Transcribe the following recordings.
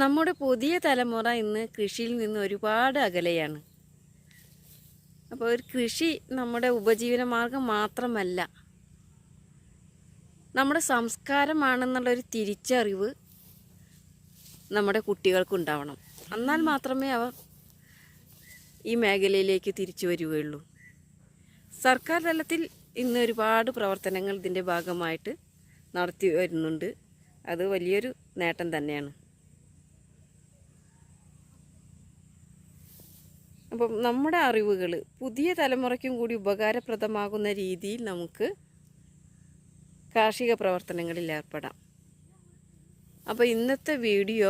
നമ്മുടെ പുതിയ തലമുറ ഇന്ന് കൃഷിയിൽ നിന്ന് ഒരുപാട് അകലെയാണ്. അപ്പോൾ ഒരു കൃഷി നമ്മുടെ ഉപജീവന മാർഗം മാത്രമല്ല നമ്മുടെ സംസ്കാരമാണെന്നുള്ളൊരു തിരിച്ചറിവ് നമ്മുടെ കുട്ടികൾക്കുണ്ടാവണം. എന്നാൽ മാത്രമേ അവർ ഈ മേഖലയിലേക്ക് തിരിച്ചു വരികയുള്ളൂ. സർക്കാർ തലത്തിൽ ഇന്ന് ഒരുപാട് പ്രവർത്തനങ്ങൾ ഇതിന്റെ ഭാഗമായിട്ട് നടത്തി വരുന്നുണ്ട്. അത് വലിയൊരു നേട്ടം തന്നെയാണ്. അപ്പം നമ്മുടെ അറിവുകൾ പുതിയ തലമുറയ്ക്കും കൂടി ഉപകാരപ്രദമാകുന്ന രീതിയിൽ നമുക്ക് കാർഷിക പ്രവർത്തനങ്ങളിൽ ഏർപ്പെടാം. അപ്പോൾ ഇന്നത്തെ വീഡിയോ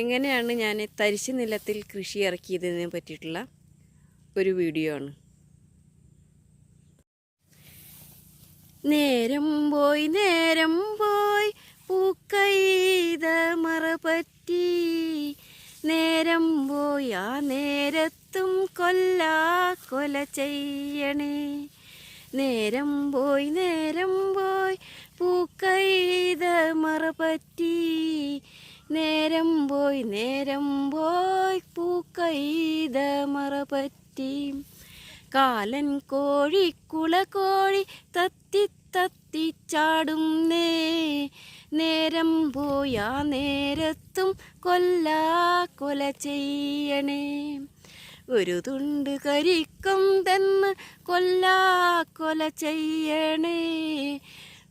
എങ്ങനെയാണ് ഞാൻ തരിശു നിലത്തിൽ കൃഷി ഇറക്കിയതിനെ പറ്റിയിട്ടുള്ള ഒരു വീഡിയോ ആണ്. നേരം പോയി നേരം പോയി പൂക്കൈത മറപറ്റി നേരം പോയാ നേരത്തും കൊല്ലാ കൊല ചെയ്യണേ. നേരം പോയി നേരം പോയി പൂക്കൈത മറപറ്റി. നേരം പോയി നേരം പോയി പൂക്കൈത മറപറ്റി. കാലൻ കോഴി കുളകോഴി തത്തി തത്തി ചാടുന്നേ. നേരം പോയാ നേരത്തും കൊല്ലാ കൊല ചെയ്യണേ. ഒരു തുണ്ട് കരിക്കും തന്ന് കൊല്ലാ കൊല ചെയ്യണേ.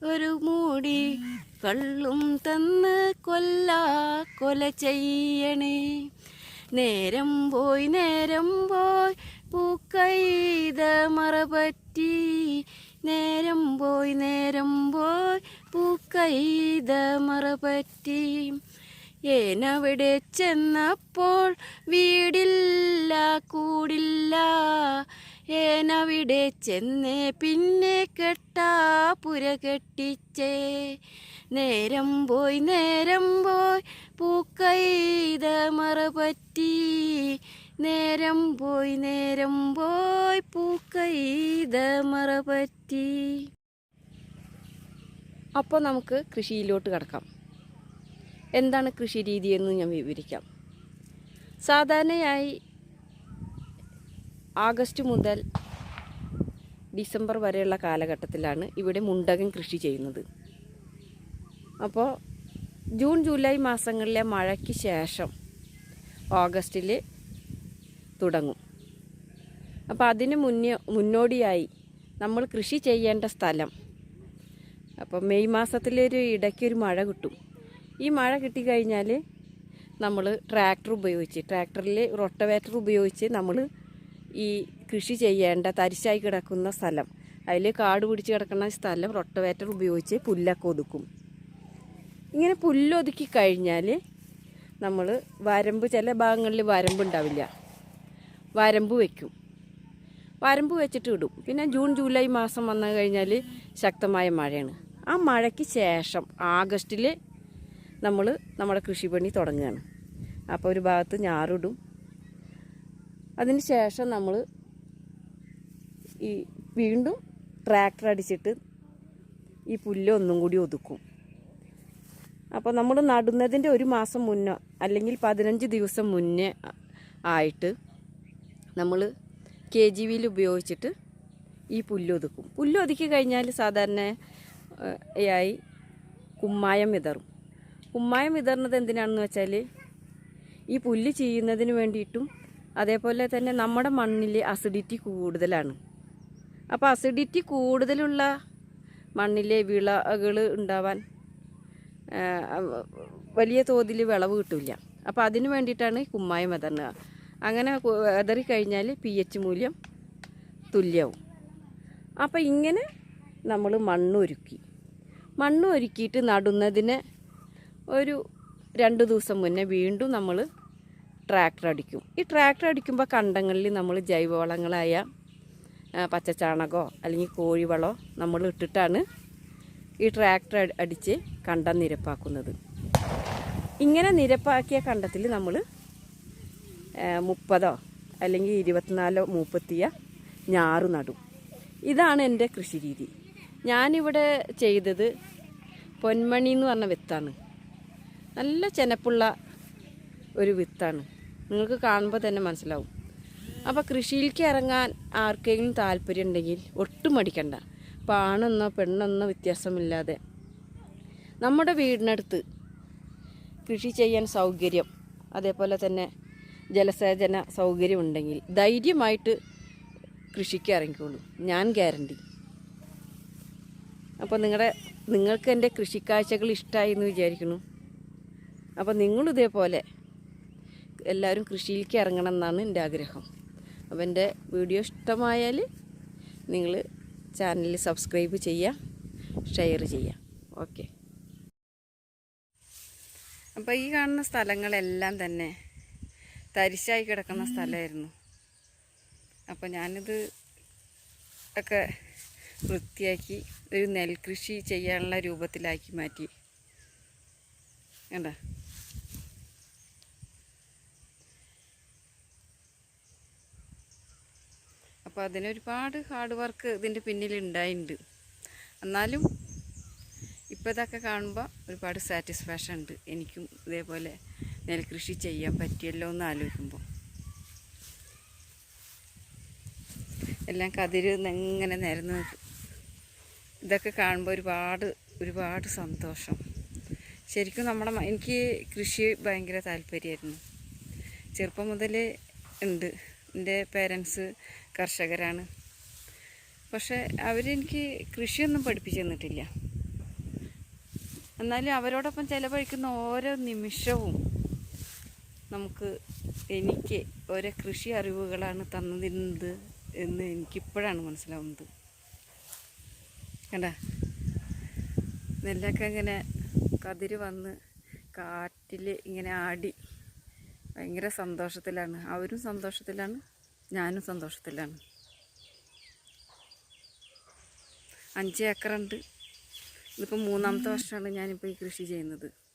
ഒരു മൂടി കള്ളും തന്ന് കൊല്ലാ കൊല ചെയ്യണേ. നേരം പോയി നേരം പോയി പൂക്കൈത മറപറ്റി നേരം പോയി നേരം പോയി പൂക്കൈത മറപറ്റി. ഏനവിടെ ചെന്നപ്പോൾ വീടില്ല കൂടില്ല. ഏനവിടെ ചെന്നേ പിന്നെ കെട്ടാ പുര കെട്ടിച്ചേ. നേരം പോയി നേരം പോയി പൂക്കൈത മറപറ്റി. നേരം പോയി നേരം പോയി പൂക്കൈത മറപറ്റി. അപ്പോൾ നമുക്ക് കൃഷിയിലോട്ട് കടക്കാം. എന്താണ് കൃഷി രീതി എന്ന് ഞാൻ വിവരിക്കാം. സാധാരണയായി ആഗസ്റ്റ് മുതൽ ഡിസംബർ വരെയുള്ള കാലഘട്ടത്തിലാണ് ഇവിടെ മുണ്ടകൻ കൃഷി ചെയ്യുന്നത്. അപ്പോൾ ജൂൺ ജൂലൈ മാസങ്ങളിലെ മഴയ്ക്ക് ശേഷം ഓഗസ്റ്റിൽ തുടങ്ങും. അപ്പോൾ അതിന് മുന്നേ മുന്നോടിയായി നമ്മൾ കൃഷി ചെയ്യേണ്ട സ്ഥലം അപ്പോൾ മെയ് മാസത്തിലൊരു ഇടയ്ക്കൊരു മഴ കിട്ടും. ഈ മഴ കിട്ടിക്കഴിഞ്ഞാൽ നമ്മൾ ട്രാക്ടർ ഉപയോഗിച്ച് ട്രാക്ടറിൽ റൊട്ടവേറ്റർ ഉപയോഗിച്ച് നമ്മൾ ഈ കൃഷി ചെയ്യേണ്ട തരിശായി കിടക്കുന്ന സ്ഥലം അതിൽ കാട് പിടിച്ച് കിടക്കുന്ന സ്ഥലം റൊട്ടവേറ്റർ ഉപയോഗിച്ച് പുല്ലൊക്കെ ഒതുക്കും. ഇങ്ങനെ പുല്ലൊതുക്കി കഴിഞ്ഞാൽ നമ്മൾ വരമ്പ് ചില ഭാഗങ്ങളിൽ വരമ്പ് ഉണ്ടാവില്ല. വരമ്പ് വയ്ക്കും വരമ്പ് വെച്ചിട്ട് ഇടും. പിന്നെ ജൂൺ ജൂലൈ മാസം വന്നു കഴിഞ്ഞാൽ ശക്തമായ മഴയാണ്. ആ മഴയ്ക്ക് ശേഷം ആഗസ്റ്റിൽ നമ്മൾ നമ്മുടെ കൃഷിപ്പണി തുടങ്ങുകയാണ് അപ്പോൾ ഒരു ഭാഗത്ത് ഞാറിടും. അതിന് ശേഷം നമ്മൾ ഈ വീണ്ടും ട്രാക്ടർ അടിച്ചിട്ട് ഈ പുല്ല് ഒന്നും കൂടി ഒതുക്കും. അപ്പോൾ നമ്മൾ നടുന്നതിന്റെ ഒരു മാസം മുന്നേ അല്ലെങ്കിൽ പതിനഞ്ച് ദിവസം മുന്നേ ആയിട്ട് നമ്മൾ കെ ജി വിയിൽ ഉപയോഗിച്ചിട്ട് ഈ പുല്ലൊതുക്കും പുല്ലൊതുക്കി കഴിഞ്ഞാൽ സാധാരണ ആയി കുമ്മായം വിതറും. കുമ്മായം വിതറുന്നത് എന്തിനാണെന്ന് വെച്ചാൽ ഈ പുല്ല് ചെയ്യുന്നതിന് വേണ്ടിയിട്ടും അതേപോലെ തന്നെ നമ്മുടെ മണ്ണിൽ അസിഡിറ്റി കൂടുതലാണ്. അപ്പോൾ അസിഡിറ്റി കൂടുതലുള്ള മണ്ണിലെ വിളകൾ ഉണ്ടാവാൻ വലിയ തോതിൽ വിളവ് കിട്ടില്ല. അപ്പോൾ അതിന് വേണ്ടിയിട്ടാണ് ഈ കുമ്മായം വിതറുന്നത്. അങ്ങനെ വിതറിക്കഴിഞ്ഞാൽ വിതറി കഴിഞ്ഞാൽ പി എച്ച് മൂല്യം തുല്യവും. അപ്പോൾ ഇങ്ങനെ നമ്മൾ മണ്ണ് ഒരുക്കി മണ്ണ് ഒരുക്കിയിട്ട് നടുന്നതിന് ഒരു രണ്ട് ദിവസം മുന്നേ വീണ്ടും നമ്മൾ ട്രാക്ടർ അടിക്കും. ഈ ട്രാക്ടർ അടിക്കുമ്പോൾ കണ്ടങ്ങളിൽ നമ്മൾ ജൈവവളങ്ങളായ പച്ചച്ചാണകമോ അല്ലെങ്കിൽ കോഴിവളമോ നമ്മൾ ഇട്ടിട്ടാണ് ഈ ട്രാക്ടർ അടിച്ച് കണ്ടം നിരപ്പാക്കുന്നത്. ഇങ്ങനെ നിരപ്പാക്കിയ കണ്ടത്തിൽ നമ്മൾ മുപ്പതോ അല്ലെങ്കിൽ ഇരുപത്തിനാലോ മുപ്പത്തിയ ഞാറ് നടും. ഇതാണ് എന്റെ കൃഷി രീതി ഞാനിവിടെ ചെയ്തത് പൊന്മണി എന്ന് പറഞ്ഞ വിത്താണ്. നല്ല ചെനപ്പുള്ള ഒരു വിത്താണ്. നിങ്ങൾക്ക് കാണുമ്പോൾ തന്നെ മനസ്സിലാവും. അപ്പോൾ കൃഷിയിലേക്ക് ഇറങ്ങാൻ ആർക്കെങ്കിലും താല്പര്യം ഉണ്ടെങ്കിൽ ഒട്ടും മടിക്കണ്ട. അപ്പോൾ ആണെന്നോ പെണ്ണെന്നോ വ്യത്യാസമില്ലാതെ. നമ്മുടെ വീടിനടുത്ത് കൃഷി ചെയ്യാൻ സൗകര്യം അതേപോലെ തന്നെ ജലസേചന സൗകര്യം ഉണ്ടെങ്കിൽ ധൈര്യമായിട്ട് കൃഷിക്ക് ഇറങ്ങിക്കോളൂ. ഞാൻ ഗ്യാരണ്ടി. അപ്പോൾ നിങ്ങളുടെ നിങ്ങൾക്ക് എന്റെ കൃഷിക്കാഴ്ചകൾ ഇഷ്ടമായി എന്ന് വിചാരിക്കുന്നു. അപ്പോൾ നിങ്ങളും ഇതേപോലെ എല്ലാവരും കൃഷിയിലേക്ക് ഇറങ്ങണം എന്നാണ് എന്റെ ആഗ്രഹം. അപ്പോൾ എന്റെ വീഡിയോ ഇഷ്ടമായാൽ നിങ്ങൾ ചാനൽ സബ്സ്ക്രൈബ് ചെയ്യുക ഷെയർ ചെയ്യുക ഓക്കെ. അപ്പോൾ ഈ കാണുന്ന സ്ഥലങ്ങളെല്ലാം തന്നെ തരിശായി കിടക്കുന്ന സ്ഥലമായിരുന്നു. അപ്പോൾ ഞാനിത് ഒക്കെ വൃത്തിയാക്കി ഒരു നെൽകൃഷി ചെയ്യാനുള്ള രൂപത്തിലാക്കി മാറ്റി. കണ്ട? അപ്പോൾ അതിനൊരുപാട് ഹാർഡ് വർക്ക് ഇതിന്റെ പിന്നിലുണ്ടായിട്ടുണ്ട് എന്നാലും ഇപ്പോൾ ഇതൊക്കെ കാണുമ്പോൾ ഒരുപാട് സാറ്റിസ്ഫാക്ഷൻ ഉണ്ട്. എനിക്കും ഇതേപോലെ നെൽകൃഷി ചെയ്യാൻ പറ്റിയല്ലോ എന്ന് ആലോചിക്കുമ്പോൾ എല്ലാം കതിര് ഇങ്ങനെ നിരന്ന്. ഇതൊക്കെ കാണുമ്പോൾ ഒരുപാട് ഒരുപാട് സന്തോഷം. ശരിക്കും നമ്മുടെ എനിക്ക് കൃഷി ഭയങ്കര താല്പര്യമായിരുന്നു. ചെറുപ്പം മുതൽ ഉണ്ട്. എന്റെ പേരൻസ് കർഷകരാണ്. പക്ഷേ അവരെനിക്ക് കൃഷിയൊന്നും പഠിപ്പിച്ചു തന്നിട്ടില്ല. എന്നാലും അവരോടൊപ്പം ചിലവഴിക്കുന്ന ഓരോ നിമിഷവും നമുക്ക് എനിക്ക് ഓരോ കൃഷി അറിവുകളാണ് തന്നിരുന്നത് എന്ന് എനിക്കിപ്പോഴാണ് മനസ്സിലാവുന്നത്. കണ്ട? നെല്ലൊക്കെ ഇങ്ങനെ കതിര് വന്ന് കാറ്റിൽ ഇങ്ങനെ ആടി. ഭയങ്കര സന്തോഷത്തിലാണ്. അവരും സന്തോഷത്തിലാണ്. ഞാനും സന്തോഷത്തിലാണ്. അഞ്ച് ഏക്കറുണ്ട്. ഇതിപ്പോൾ മൂന്നാമത്തെ വർഷമാണ് ഞാനിപ്പോൾ ഈ കൃഷി ചെയ്യുന്നത്.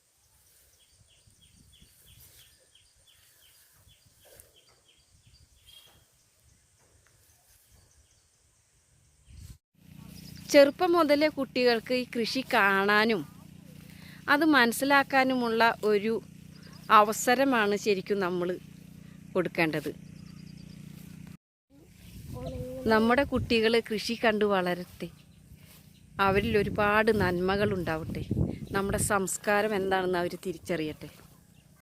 ചെറുപ്പം മുതലേ കുട്ടികൾക്ക് ഈ കൃഷി കാണാനും അത് മനസ്സിലാക്കാനുമുള്ള ഒരു അവസരമാണ് ശരിക്കും നമ്മൾ കൊടുക്കേണ്ടത്. നമ്മുടെ കുട്ടികൾ കൃഷി കണ്ടു വളരട്ടെ. അവരിൽ ഒരുപാട് നന്മകളുണ്ടാവട്ടെ. നമ്മുടെ സംസ്കാരം എന്താണെന്ന് അവർ തിരിച്ചറിയട്ടെ.